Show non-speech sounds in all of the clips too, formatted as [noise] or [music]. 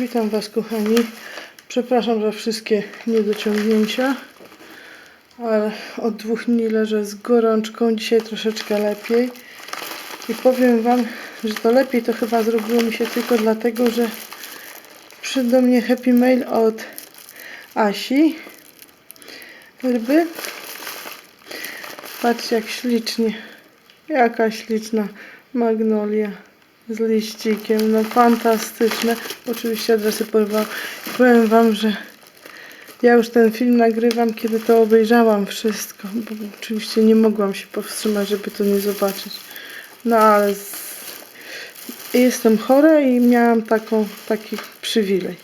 Witam Was kochani. Przepraszam za wszystkie niedociągnięcia, ale od dwóch dni leżę z gorączką. Dzisiaj troszeczkę lepiej. I powiem Wam, że to lepiej to chyba zrobiło mi się tylko dlatego, że przyszedł do mnie happy mail od Asi Ryby. Patrzcie jak ślicznie. Jaka śliczna magnolia z liścikiem. No fantastyczne. Oczywiście adresy porwałam. I powiem Wam, że ja już ten film nagrywam, kiedy to obejrzałam wszystko. Bo oczywiście nie mogłam się powstrzymać, żeby to nie zobaczyć. No ale z... jestem chora i miałam taką, taki przywilej.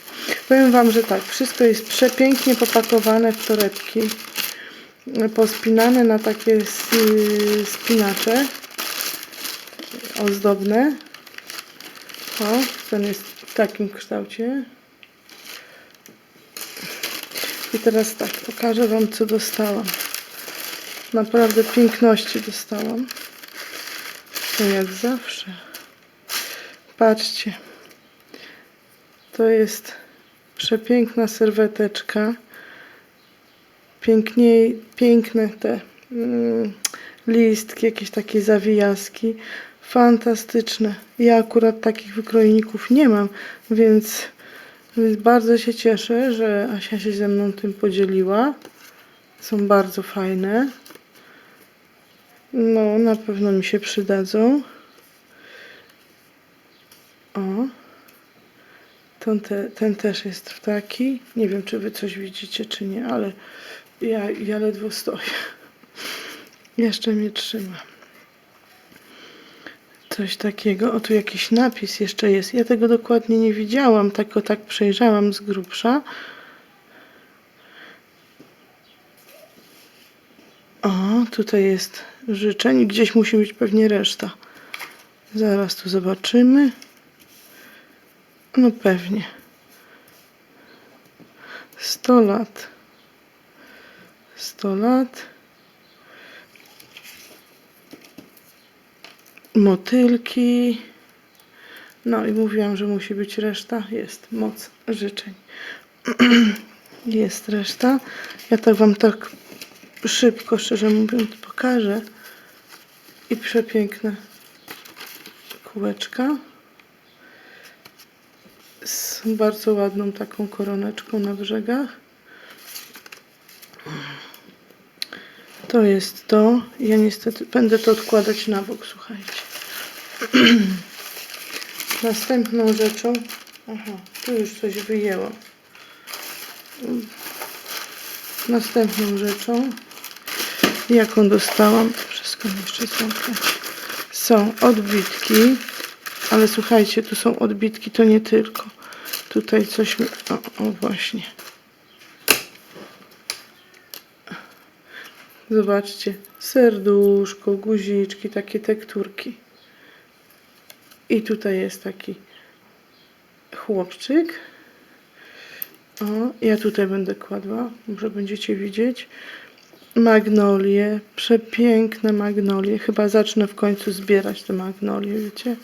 Powiem Wam, że tak, wszystko jest przepięknie popakowane w torebki. Pospinane na takie s- spinacze ozdobne. O, ten jest w takim kształcie. I teraz tak, pokażę Wam, co dostałam. Naprawdę piękności dostałam. To jak zawsze. Patrzcie. To jest przepiękna serweteczka. Piękniej, piękne te mm, listki, jakieś takie zawijaski. Fantastyczne. Ja akurat takich wykrojników nie mam, więc, więc bardzo się cieszę, że Asia się ze mną tym podzieliła. Są bardzo fajne. No, na pewno mi się przydadzą. O. Ten, te, ten też jest taki. Nie wiem, czy wy coś widzicie, czy nie, ale ja, ja ledwo stoję. Jeszcze mnie trzyma. Coś takiego. O, tu jakiś napis jeszcze jest. Ja tego dokładnie nie widziałam, go tak przejrzałam z grubsza. O, tutaj jest życzeń. Gdzieś musi być pewnie reszta. Zaraz tu zobaczymy. No pewnie. 100 lat. 100 lat. Motylki. No i mówiłam, że musi być reszta. Jest moc życzeń. [clears throat] Jest reszta. Ja tak wam tak szybko, szczerze mówiąc, pokażę. I przepiękne kółeczka z bardzo ładną taką koroneczką na brzegach. To jest to. Ja niestety będę to odkładać na bok, słuchajcie. [clears throat] Następną rzeczą. Aha, tu już coś wyjęłam. Następną rzeczą, jaką dostałam, wszystko mi jeszcze zamknąć, są odbitki, ale słuchajcie, tu są odbitki, to nie tylko. Tutaj coś mi... O, o właśnie. Zobaczcie, serduszko, guziczki, takie tekturki. I tutaj jest taki chłopczyk. O, ja tutaj będę kładła, może będziecie widzieć. Magnolie, przepiękne magnolie. Chyba zacznę w końcu zbierać te magnolie, wiecie?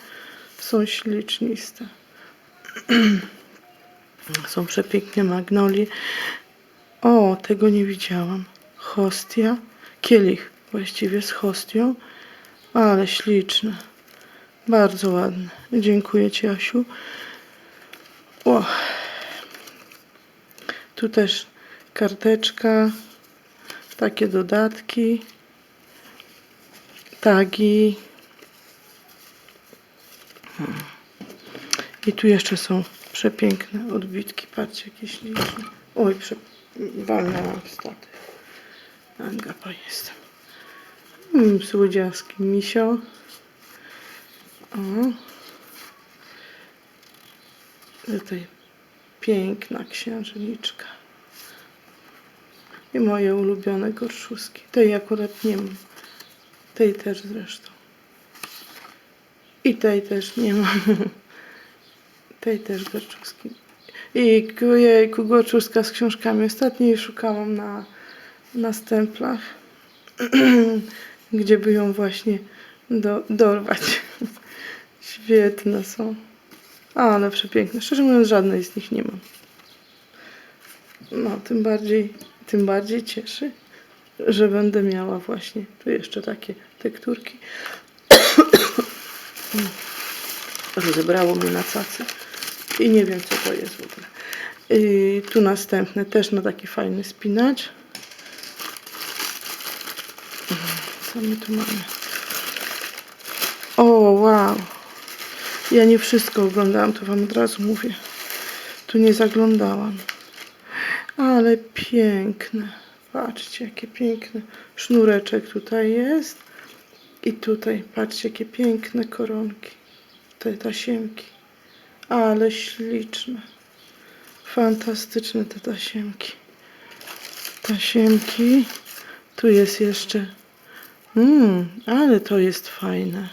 Są śliczniste. [clears throat] Są przepiękne magnolie. O, tego nie widziałam. Hostia, kielich właściwie z hostią, ale śliczne. Bardzo ładne. Dziękuję Ci, Asiu. O. Tu też karteczka, takie dodatki, tagi. I tu jeszcze są przepiękne odbitki. Patrzcie, jakie śliczne. Oj, prze... walnęłam w statyw. Angapa jestem. Mm, słodziaski misio. O. Tutaj piękna księżniczka. I moje ulubione gorszuski. Tej akurat nie mam. Tej też zresztą. I tej też nie mam. [laughs] Tej też gorczuski. I ku- jejku, gorczuska z książkami. Ostatnio jej szukałam na, na stemplach, [clears throat] gdzie by ją właśnie do, dorwać. [laughs] Świetne są. Ale przepiękne. Szczerze mówiąc, żadnej z nich nie mam. No, tym bardziej, tym bardziej cieszy, że będę miała właśnie tu jeszcze takie tekturki. [clears throat] Rozebrało mnie na cacy i nie wiem, co to jest w ogóle. I tu następne też na taki fajny spinacz. Co my tu mamy? O, wow. Ja nie wszystko oglądałam, to wam od razu mówię. Tu nie zaglądałam. Ale piękne. Patrzcie, jakie piękne. Sznureczek tutaj jest. I tutaj, patrzcie, jakie piękne koronki. Te tasiemki. Ale śliczne. Fantastyczne te tasiemki. Tasiemki. Tu jest jeszcze. Mmm, ale to jest fajne.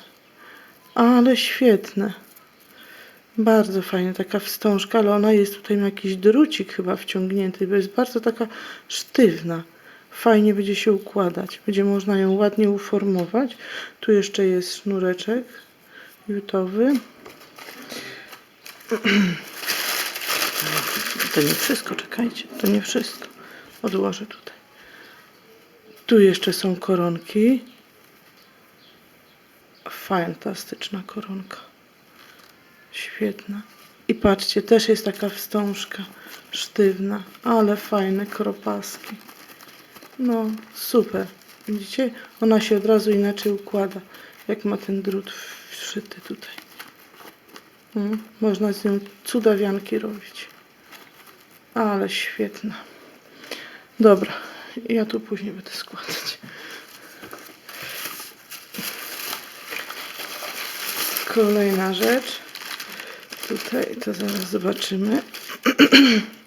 Ale świetne. Bardzo fajna taka wstążka, ale ona jest tutaj ma jakiś drucik chyba wciągnięty, bo jest bardzo taka sztywna. Fajnie będzie się układać. Będzie można ją ładnie uformować. Tu jeszcze jest sznureczek jutowy. [clears throat] To nie wszystko, czekajcie. To nie wszystko. Odłożę tutaj. Tu jeszcze są koronki. Fantastyczna koronka. Świetna. I patrzcie, też jest taka wstążka sztywna, ale fajne kropaski. No, super. Widzicie? Ona się od razu inaczej układa, jak ma ten drut wszyty tutaj. Mm, można z nią cudawianki robić. Ale świetna. Dobra, ja tu później będę składać. Kolejna rzecz. Tutaj to zaraz zobaczymy. [clears throat]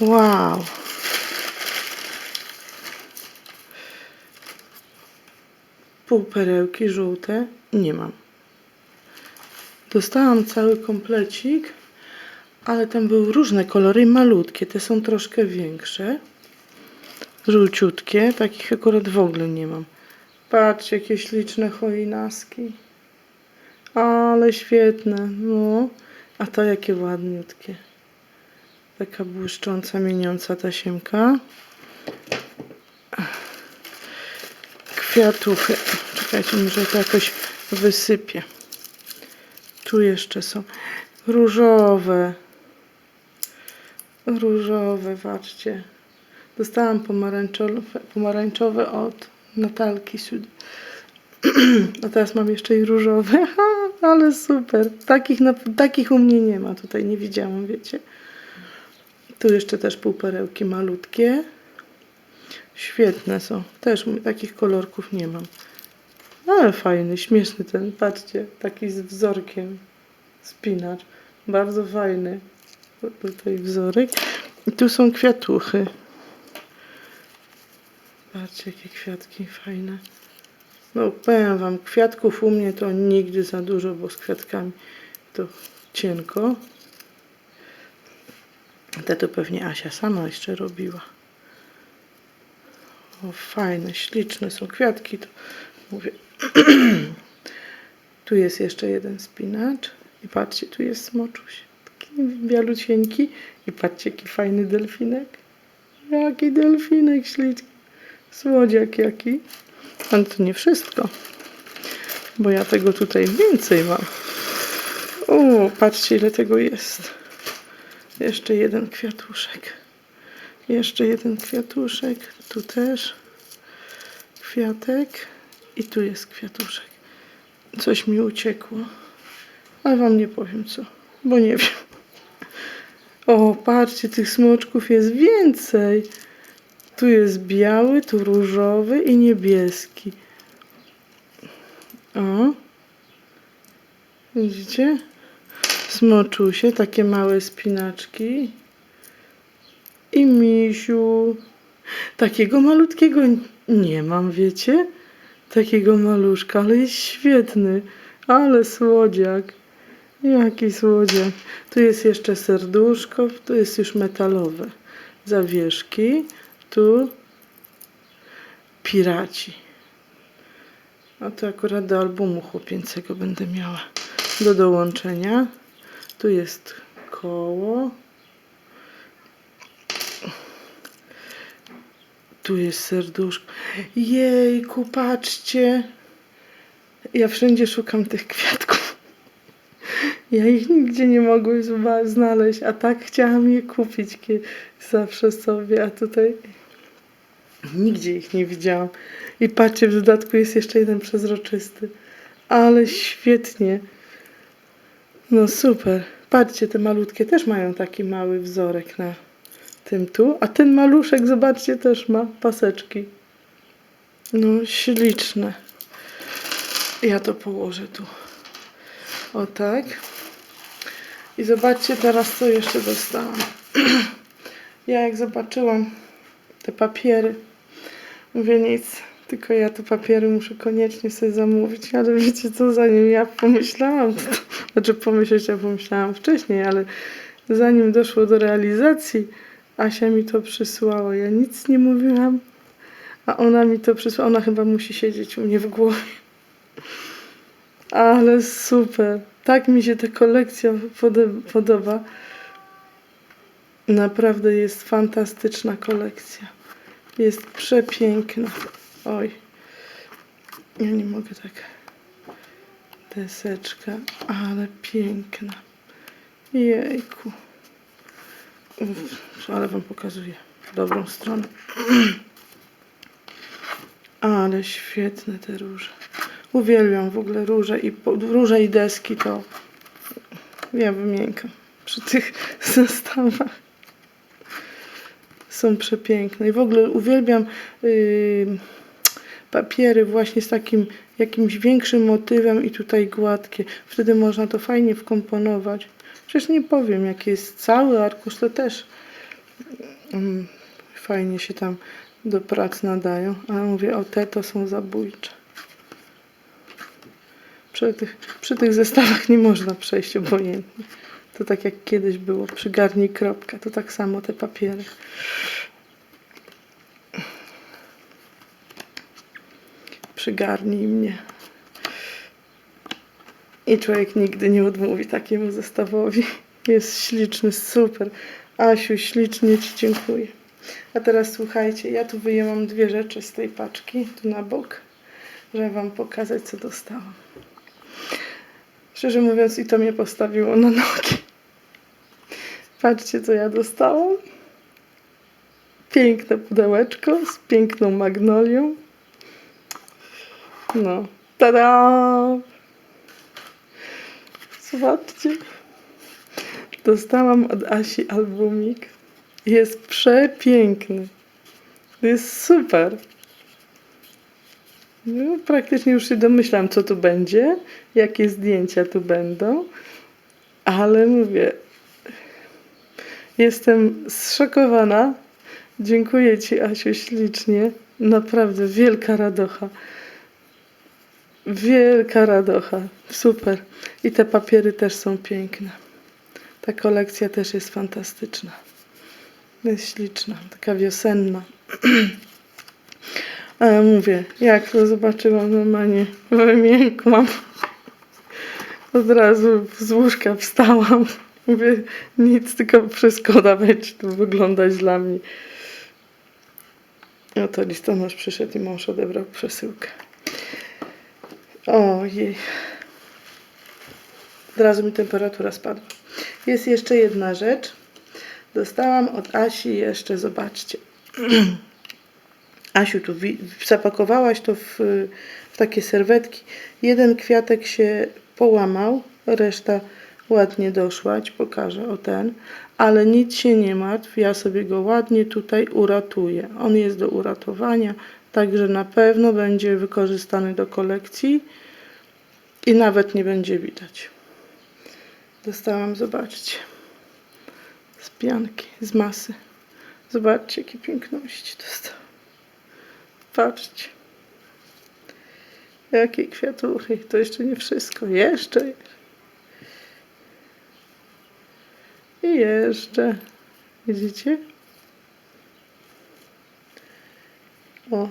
Wow. Półperełki żółte nie mam. Dostałam cały komplecik, ale tam były różne kolory, malutkie. Te są troszkę większe. Żółciutkie, takich akurat w ogóle nie mam. Patrzcie, jakie śliczne choinaski. Ale świetne, no. A to jakie ładniutkie. Taka błyszcząca, mieniąca tasiemka. Kwiatuchy. Czekajcie, może to jakoś wysypię. Tu jeszcze są różowe. Różowe, patrzcie. Dostałam pomarańczowe, pomarańczowe od Natalki. [clears throat] A teraz mam jeszcze i różowe. [laughs] Ha, ale super. Takich, na, takich u mnie nie ma. Tutaj nie widziałam, wiecie. Tu jeszcze też półperełki malutkie. Świetne są. Też takich kolorków nie mam. Ale fajny, śmieszny ten. Patrzcie, taki z wzorkiem. Spinacz. Bardzo fajny. Tutaj wzorek. I tu są kwiatuchy. Patrzcie, jakie kwiatki fajne. No, powiem Wam, kwiatków u mnie to nigdy za dużo, bo z kwiatkami to cienko. Te to pewnie Asia sama jeszcze robiła. O, fajne, śliczne są kwiatki. To mówię. [clears throat] tu jest jeszcze jeden spinacz. I patrzcie, tu jest smoczuś. Taki bialucieńki. I patrzcie, jaki fajny delfinek. Jaki delfinek śliczny. Słodziak jaki. Ale to nie wszystko. Bo ja tego tutaj więcej mam. O, patrzcie ile tego jest. Jeszcze jeden kwiatuszek. Jeszcze jeden kwiatuszek. Tu też. Kwiatek. I tu jest kwiatuszek. Coś mi uciekło. Ale wam nie powiem co. Bo nie wiem. O, patrzcie, tych smoczków jest więcej. Tu jest biały, tu różowy i niebieski. O. Widzicie? Smoczusie, takie małe spinaczki. I misiu. Takiego malutkiego nie mam, wiecie? Takiego maluszka, ale jest świetny. Ale słodziak. Jaki słodziak. Tu jest jeszcze serduszko, tu jest już metalowe. Zawieszki. Tu piraci. A to akurat do albumu chłopięcego będę miała do dołączenia. Tu jest koło. Tu jest serduszko. Jejku, patrzcie. Ja wszędzie szukam tych kwiatków. Ja ich nigdzie nie mogłem znaleźć, a tak chciałam je kupić zawsze sobie, a tutaj nigdzie ich nie widziałam. I patrzcie, w dodatku jest jeszcze jeden przezroczysty. Ale świetnie. No super. Patrzcie, te malutkie też mają taki mały wzorek na tym tu. A ten maluszek, zobaczcie, też ma paseczki. No śliczne. Ja to położę tu. O tak. I zobaczcie teraz, co jeszcze dostałam. [clears throat] ja jak zobaczyłam te papiery, mówię nic, tylko ja te papiery muszę koniecznie sobie zamówić, ale [laughs] wiecie co, zanim ja pomyślałam, to, [laughs] znaczy pomyśleć, ja pomyślałam wcześniej, ale zanim doszło do realizacji, Asia mi to przysłała. Ja nic nie mówiłam, a ona mi to przysłała. Ona chyba musi siedzieć u mnie w głowie. Ale super. Tak mi się ta kolekcja podoba. Naprawdę jest fantastyczna kolekcja. Jest przepiękna. Oj. Ja nie mogę tak. Deseczka, ale piękna. Jejku. Uff, ale wam pokazuję dobrą stronę. [clears throat] Ale świetne te róże. Uwielbiam w ogóle róże i róże i deski to ja wymiękam przy tych [laughs] zestawach. Są przepiękne i w ogóle uwielbiam yy, papiery właśnie z takim jakimś większym motywem i tutaj gładkie. Wtedy można to fajnie wkomponować. Przecież nie powiem, jak jest cały arkusz, to też mm, fajnie się tam do prac nadają. Ale mówię, o te to są zabójcze. Przy tych, przy tych zestawach nie można przejść obojętnie. To tak jak kiedyś było, przygarnij kropka, to tak samo te papiery. Przygarnij mnie. I człowiek nigdy nie odmówi takiemu zestawowi. Jest śliczny, super. Asiu, ślicznie Ci dziękuję. A teraz słuchajcie, ja tu wyjęłam dwie rzeczy z tej paczki, tu na bok, żeby Wam pokazać, co dostałam. Szczerze mówiąc, i to mnie postawiło na nogi. Patrzcie, co ja dostałam. Piękne pudełeczko z piękną magnolią. No, tada! Zobaczcie. Dostałam od Asi albumik. Jest przepiękny. Jest super. No, praktycznie już się domyślam, co tu będzie, jakie zdjęcia tu będą, ale mówię, jestem zszokowana. Dziękuję Ci, Asiu, ślicznie. Naprawdę wielka radocha. Wielka radocha. Super. I te papiery też są piękne. Ta kolekcja też jest fantastyczna. Jest śliczna, taka wiosenna. [clears throat] Ale mówię, jak to zobaczyłam normalnie, wymiękłam. Od razu z łóżka wstałam. Mówię, nic, tylko przeszkoda będzie tu wyglądać dla mnie. No to listonosz przyszedł i mąż odebrał przesyłkę. Ojej. Od razu mi temperatura spadła. Jest jeszcze jedna rzecz. Dostałam od Asi jeszcze, zobaczcie. [clears throat] Asiu, tu zapakowałaś to w, w takie serwetki. Jeden kwiatek się połamał, reszta ładnie doszła, ci pokażę, o ten. Ale nic się nie martw, ja sobie go ładnie tutaj uratuję. On jest do uratowania, także na pewno będzie wykorzystany do kolekcji i nawet nie będzie widać. Dostałam, zobaczcie, z pianki, z masy. Zobaczcie, jakie piękności dostałam. Patrzcie. Jakie kwiatuchy. To jeszcze nie wszystko. Jeszcze. I jeszcze. Widzicie? O.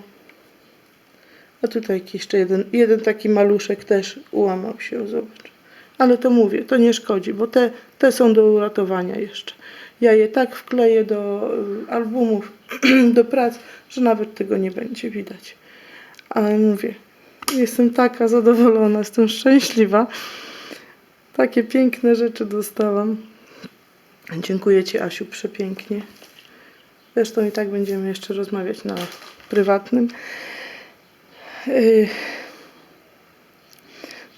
A tutaj jeszcze jeden, jeden taki maluszek też ułamał się, zobacz. Ale to mówię, to nie szkodzi, bo te, te są do uratowania jeszcze. Ja je tak wkleję do y, albumów, [clears throat] do prac, że nawet tego nie będzie widać. Ale mówię, jestem taka zadowolona, jestem szczęśliwa. Takie piękne rzeczy dostałam. Dziękuję Ci, Asiu, przepięknie. Zresztą i tak będziemy jeszcze rozmawiać na prywatnym. Yy.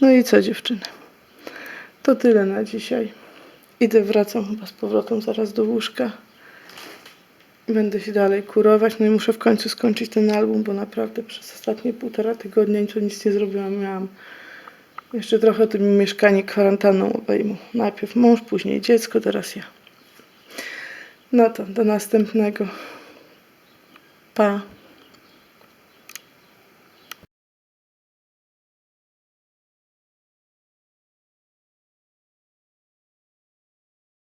No i co, dziewczyny? To tyle na dzisiaj. Idę, wracam chyba z powrotem zaraz do łóżka. Będę się dalej kurować. No i muszę w końcu skończyć ten album, bo naprawdę przez ostatnie półtora tygodnia nic nic nie zrobiłam. Miałam jeszcze trochę tym mieszkanie kwarantanną obejmą. Najpierw mąż, później dziecko, teraz ja. No to do następnego. Pa.